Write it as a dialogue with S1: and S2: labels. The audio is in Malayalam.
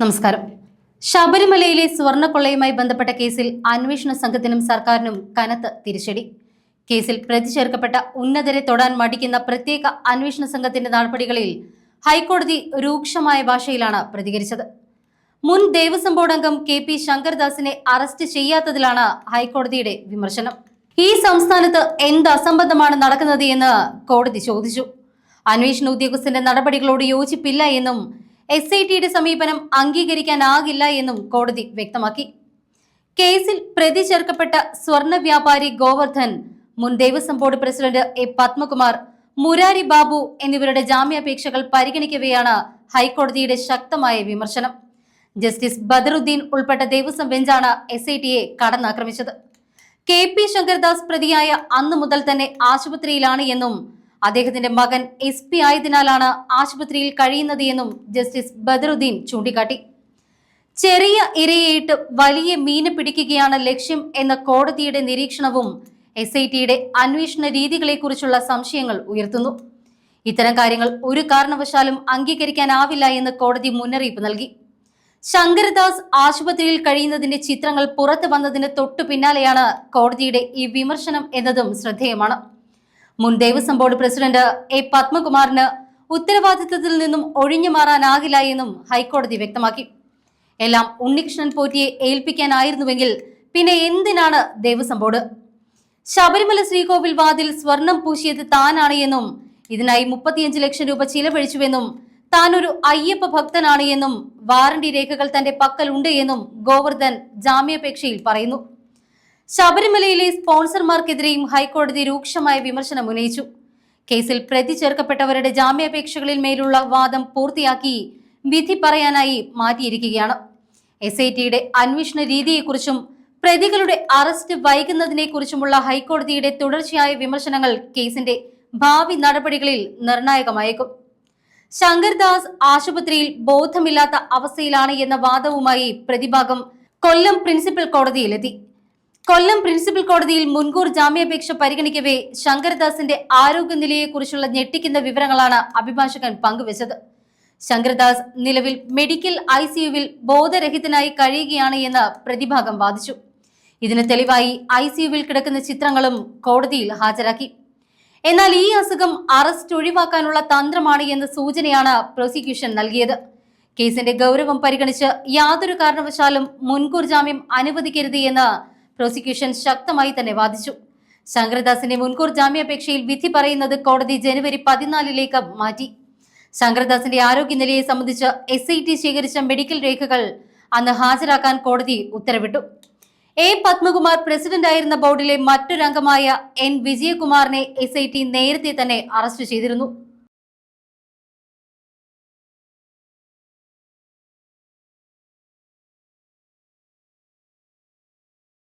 S1: നമസ്കാരം. ശബരിമലയിലെ സ്വർണക്കൊള്ളയുമായി ബന്ധപ്പെട്ട കേസിൽ അന്വേഷണ സംഘത്തിനും സർക്കാരിനും കനത്ത തിരിച്ചടി. കേസിൽ പ്രതി ചേർക്കപ്പെട്ട ഉന്നതരെ തൊടാൻ മടിക്കുന്ന പ്രത്യേക അന്വേഷണ സംഘത്തിന്റെ നടപടികളിൽ ഹൈക്കോടതി രൂക്ഷമായ ഭാഷയിലാണ് പ്രതികരിച്ചത്. മുൻ ദേവസ്വം ബോർഡ് അംഗം കെ പി ശങ്കർദാസിനെ അറസ്റ്റ് ചെയ്യാത്തതിലാണ് ഹൈക്കോടതിയുടെ വിമർശനം. ഈ സംസ്ഥാനത്ത് എന്ത് അസംബന്ധമാണ് നടക്കുന്നത് എന്ന് കോടതി ചോദിച്ചു. അന്വേഷണ ഉദ്യോഗസ്ഥന്റെ നടപടികളോട് യോജിപ്പില്ല എന്നും എസ് ഐ ടിയുടെ സമീപനം അംഗീകരിക്കാനാകില്ല എന്നും കോടതി വ്യക്തമാക്കി. കേസിൽ പ്രതി ചേർക്കപ്പെട്ട സ്വർണ വ്യാപാരി ഗോവർദ്ധൻ മുൻ Devaswom board president A Padmakumar Murari Babu എന്നിവരുടെ ജാമ്യാപേക്ഷകൾ പരിഗണിക്കവെയാണ് ഹൈക്കോടതിയുടെ ശക്തമായ വിമർശനം. ജസ്റ്റിസ് ബദറുദ്ദീൻ ഉൾപ്പെട്ട ദേവസ്വം ബെഞ്ചാണ് എസ് ഐ ടിയെ കടന്നാക്രമിച്ചത്. കെ പി ശങ്കർദാസ് പ്രതിയായ അന്നു മുതൽ തന്നെ ആശുപത്രിയിലാണ് എന്നും അദ്ദേഹത്തിന്റെ മകൻ എസ് പി ആയതിനാലാണ് ആശുപത്രിയിൽ കഴിയുന്നത് എന്നും ജസ്റ്റിസ് ബദറുദ്ദീൻ ചൂണ്ടിക്കാട്ടി. ചെറിയ ഇരയെയിട്ട് വലിയ മീന് പിടിക്കുകയാണ് ലക്ഷ്യം എന്ന കോടതിയുടെ നിരീക്ഷണവും എസ് ഐ ടിയുടെ അന്വേഷണ രീതികളെക്കുറിച്ചുള്ള സംശയങ്ങൾ ഉയർത്തുന്നു. ഇത്തരം കാര്യങ്ങൾ ഒരു കാരണവശാലും അംഗീകരിക്കാനാവില്ല എന്ന് കോടതി മുന്നറിയിപ്പ് നൽകി. ശങ്കരദാസ് ആശുപത്രിയിൽ കഴിയുന്നതിന്റെ ചിത്രങ്ങൾ പുറത്തു വന്നതിന് തൊട്ടു പിന്നാലെയാണ് കോടതിയുടെ ഈ വിമർശനം എന്നതും ശ്രദ്ധേയമാണ്. മുൻ ദേവസ്വം ബോർഡ് പ്രസിഡന്റ് എ പത്മകുമാറിന് ഉത്തരവാദിത്തത്തിൽ നിന്നും ഒഴിഞ്ഞു മാറാനാകില്ല എന്നും ഹൈക്കോടതി വ്യക്തമാക്കി. എല്ലാം ഉണ്ണികൃഷ്ണൻ പോറ്റിയെ ഏൽപ്പിക്കാനായിരുന്നുവെങ്കിൽ പിന്നെ എന്തിനാണ് ദേവസ്വം ബോർഡ്? ശബരിമല ശ്രീകോവിൽ വാതിൽ സ്വർണം പൂശിയത് താനാണ് എന്നും ഇതിനായി മുപ്പത്തിയഞ്ച് ലക്ഷം രൂപ ചിലവഴിച്ചുവെന്നും താൻ ഒരു അയ്യപ്പ ഭക്തനാണ് എന്നും വാറണ്ടി രേഖകൾ തന്റെ പക്കലുണ്ട് എന്നും ഗോവർദ്ധൻ ജാമ്യാപേക്ഷയിൽ പറയുന്നു. ശബരിമലയിലെ സ്പോൺസർമാർക്കെതിരെയും ഹൈക്കോടതി രൂക്ഷമായ വിമർശനം ഉന്നയിച്ചു. കേസിൽ പ്രതി ചേർക്കപ്പെട്ടവരുടെ ജാമ്യാപേക്ഷകളിൽ മേലുള്ള വാദം പൂർത്തിയാക്കി വിധി പറയാനായി മാറ്റിയിരിക്കുകയാണ്. എസ് ഐ ടിയുടെ അന്വേഷണ രീതിയെക്കുറിച്ചും പ്രതികളുടെ അറസ്റ്റ് വൈകുന്നതിനെക്കുറിച്ചുമുള്ള ഹൈക്കോടതിയുടെ തുടർച്ചയായ വിമർശനങ്ങൾ കേസിന്റെ ഭാവി നടപടികളിൽ നിർണായകമായേക്കും. ശങ്കർദാസ് ആശുപത്രിയിൽ ബോധമില്ലാത്ത അവസ്ഥയിലാണ് എന്ന വാദവുമായി പ്രതിഭാഗം കൊല്ലം പ്രിൻസിപ്പൽ കോടതിയിലെത്തി. കൊല്ലം പ്രിൻസിപ്പൽ കോടതിയിൽ മുൻകൂർ ജാമ്യാപേക്ഷ പരിഗണിക്കവേ ശങ്കരദാസിന്റെ ആരോഗ്യനിലയെക്കുറിച്ചുള്ള ഞെട്ടിക്കുന്ന വിവരങ്ങളാണ് അഭിഭാഷകൻ പങ്കുവച്ചത്. ശങ്കരദാസ് നിലവിൽ മെഡിക്കൽ ഐ സിയുവിൽ ബോധരഹിതനായി കഴിയുകയാണ് എന്ന് പ്രതിഭാഗം വാദിച്ചു. ഇതിന് തെളിവായി ഐ സിയുവിൽ കിടക്കുന്ന ചിത്രങ്ങളും കോടതിയിൽ ഹാജരാക്കി. എന്നാൽ ഈ അസുഖം അറസ്റ്റ് ഒഴിവാക്കാനുള്ള തന്ത്രമാണ് എന്ന സൂചനയാണ് പ്രോസിക്യൂഷൻ നൽകിയത്. കേസിന്റെ ഗൗരവം പരിഗണിച്ച് യാതൊരു കാരണവശാലും മുൻകൂർ ജാമ്യം അനുവദിക്കരുത് എന്ന് പ്രോസിക്യൂഷൻ ശക്തമായി തന്നെ വാദിച്ചു. ശങ്കരദാസിന്റെ മുൻകൂർ ജാമ്യാപേക്ഷയിൽ വിധി പറയുന്നത് കോടതി ജനുവരി പതിനാലിലേക്ക് മാറ്റി. ശങ്കരദാസിന്റെ ആരോഗ്യനിലയെ സംബന്ധിച്ച് എസ് ഐ ടി ശേഖരിച്ച മെഡിക്കൽ രേഖകൾ അന്ന് ഹാജരാക്കാൻ കോടതി ഉത്തരവിട്ടു. എ. പത്മകുമാർ പ്രസിഡന്റായിരുന്ന ബോർഡിലെ മറ്റൊരംഗമായ എൻ. വിജയകുമാറിനെ എസ് നേരത്തെ തന്നെ അറസ്റ്റ് ചെയ്തിരുന്നു.